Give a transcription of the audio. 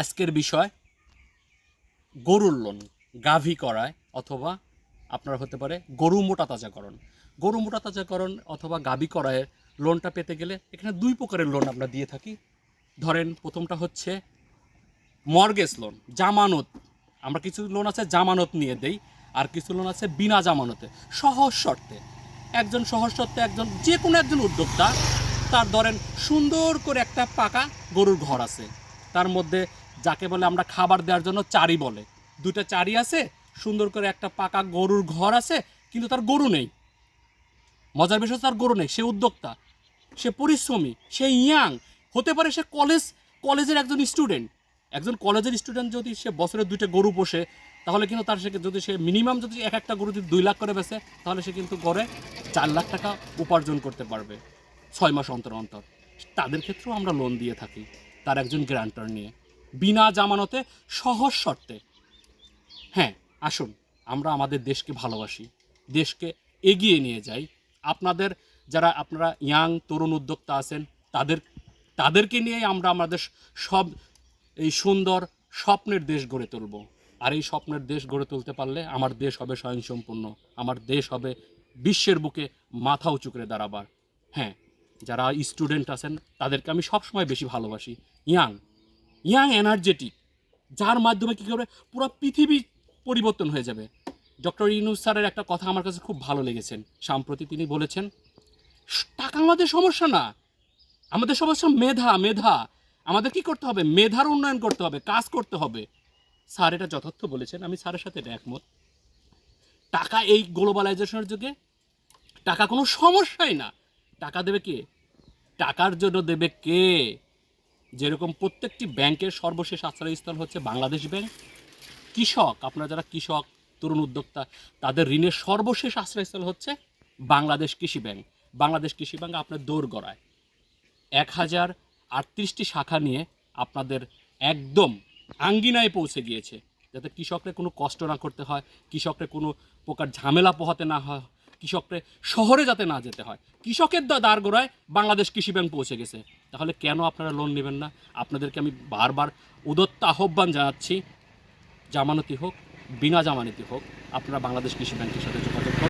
আজকের বিষয় গরুর লোন, গাভী করায় অথবা আপনার হতে পারে গরু মোটা তাজাকরণ। গরু মোটা তাজাকরণ অথবা গাভী করায় লোনটা পেতে গেলে এখানে দুই প্রকারের লোন আমরা দিয়ে থাকি। ধরেন প্রথমটা হচ্ছে মর্গেজ লোন, জামানত। আমরা কিছু লোন আছে জামানত নিয়ে দেই, আর কিছু লোন আছে বিনা জামানতে। সহজ শর্তে, একজন সহজ শর্তে একজন, যে কোনো একজন উদ্যোক্তা, তার ধরেন সুন্দর করে একটা পাকা গরুর ঘর আছে। তার মধ্যে যাকে বলে আমরা খাবার দেওয়ার জন্য চারি বলে। দুটো চারি আছে, সুন্দর করে একটা পাকা গরুর ঘর আছে, কিন্তু তার গরু নেই। মজার বিষয় তার গরু নেই, সে উদ্যোক্তা, সে পরিশ্রমী, সে ইয়াং। হতে পারে সে কলেজ, কলেজের একজন স্টুডেন্ট। একজন কলেজের স্টুডেন্ট যদি সে বছরে দুইটা গরু পোষে, তাহলে কিন্তু তার সে যদি সে মিনিমাম যদি এক একটা গরু যদি দুই লাখ করে বেচে, তাহলে সে কিন্তু গড়ে চার লাখ টাকা উপার্জন করতে পারবে ছয় মাস অন্তর অন্তর। তাদের ক্ষেত্রেও আমরা লোন দিয়ে থাকি। তার একজন গ্রান্টার নিয়ে। বিনা জামানতে সহজ শর্তে। হ্যাঁ আসুন, আমরা আমাদের দেশকে ভালোবাসি। দেশকে এগিয়ে নিয়ে যাই। আপনাদের যারা, আপনারা ইয়াং তরুণ উদ্যোক্তা আছেন, তাদের, তাদেরকে নিয়েই আমরা আমাদের সব এই সুন্দর স্বপ্নের দেশ গড়ে তুলব। আর এই স্বপ্নের দেশ গড়ে তুলতে পারলে আমার দেশ হবে স্বয়ংসম্পূর্ণ। আমার দেশ হবে বিশ্বের বুকে মাথা উঁচু করে দাঁড়াবার। হ্যাঁ যারা স্টুডেন্ট আছেন, তাদেরকে আমি সবসময় বেশি ভালোবাসি। ইয়াং ইয়াং এনার্জেটিক যার মাধ্যমে কী করবে পুরো পৃথিবী পরিবর্তন হয়ে যাবে। ডক্টর ইউনুস স্যারের একটা কথা আমার কাছে খুব ভালো লেগেছেন সাম্প্রতি তিনি বলেছেন, টাকা আমাদের সমস্যা না। আমাদের সমস্যা মেধা মেধা। আমাদের কি করতে হবে? মেধার উন্নয়ন করতে হবে, কাজ করতে হবে। স্যার এটা যথার্থ বলেছেন, আমি স্যারের সাথে এটা একমত। টাকা এই গ্লোবালাইজেশনের যুগে, টাকা কোনো সমস্যাই না। টাকা দেবে কে? টাকার জন্য দেবে কে? যেরকম প্রত্যেকটি ব্যাংকের সর্বশেষ আশ্রয়স্থল হচ্ছে বাংলাদেশ ব্যাংক। কৃষক, আপনারা যারা কৃষক, তরুণ উদ্যোক্তা, তাদের ঋণের সর্বশেষ আশ্রয়স্থল হচ্ছে বাংলাদেশ কৃষি ব্যাংক। বাংলাদেশ কৃষি ব্যাংক আপনার দৌড় গড়ায়। এক হাজার আটত্রিশটি শাখা নিয়ে আপনাদের একদম আঙ্গিনায় পৌঁছে গিয়েছে। যাতে কৃষকরা কোনো কষ্ট না করতে হয়, কৃষকরা কোনো প্রকার ঝামেলা পোহাতে না হয় কৃষকরা শহরে যাতে না যেতে হয়। কৃষকের দ্বার গোড়ায় বাংলাদেশ কৃষি ব্যাংক পৌঁছে গেছে। তাহলে কেন আপনারা লোন নেবেন না? আপনাদেরকে আমি বারবার উদত্ত আহ্বান জানাচ্ছি। জামানতি হোক, বিনা জামানতি হোক, আপনারা বাংলাদেশ কৃষি ব্যাংকের সাথে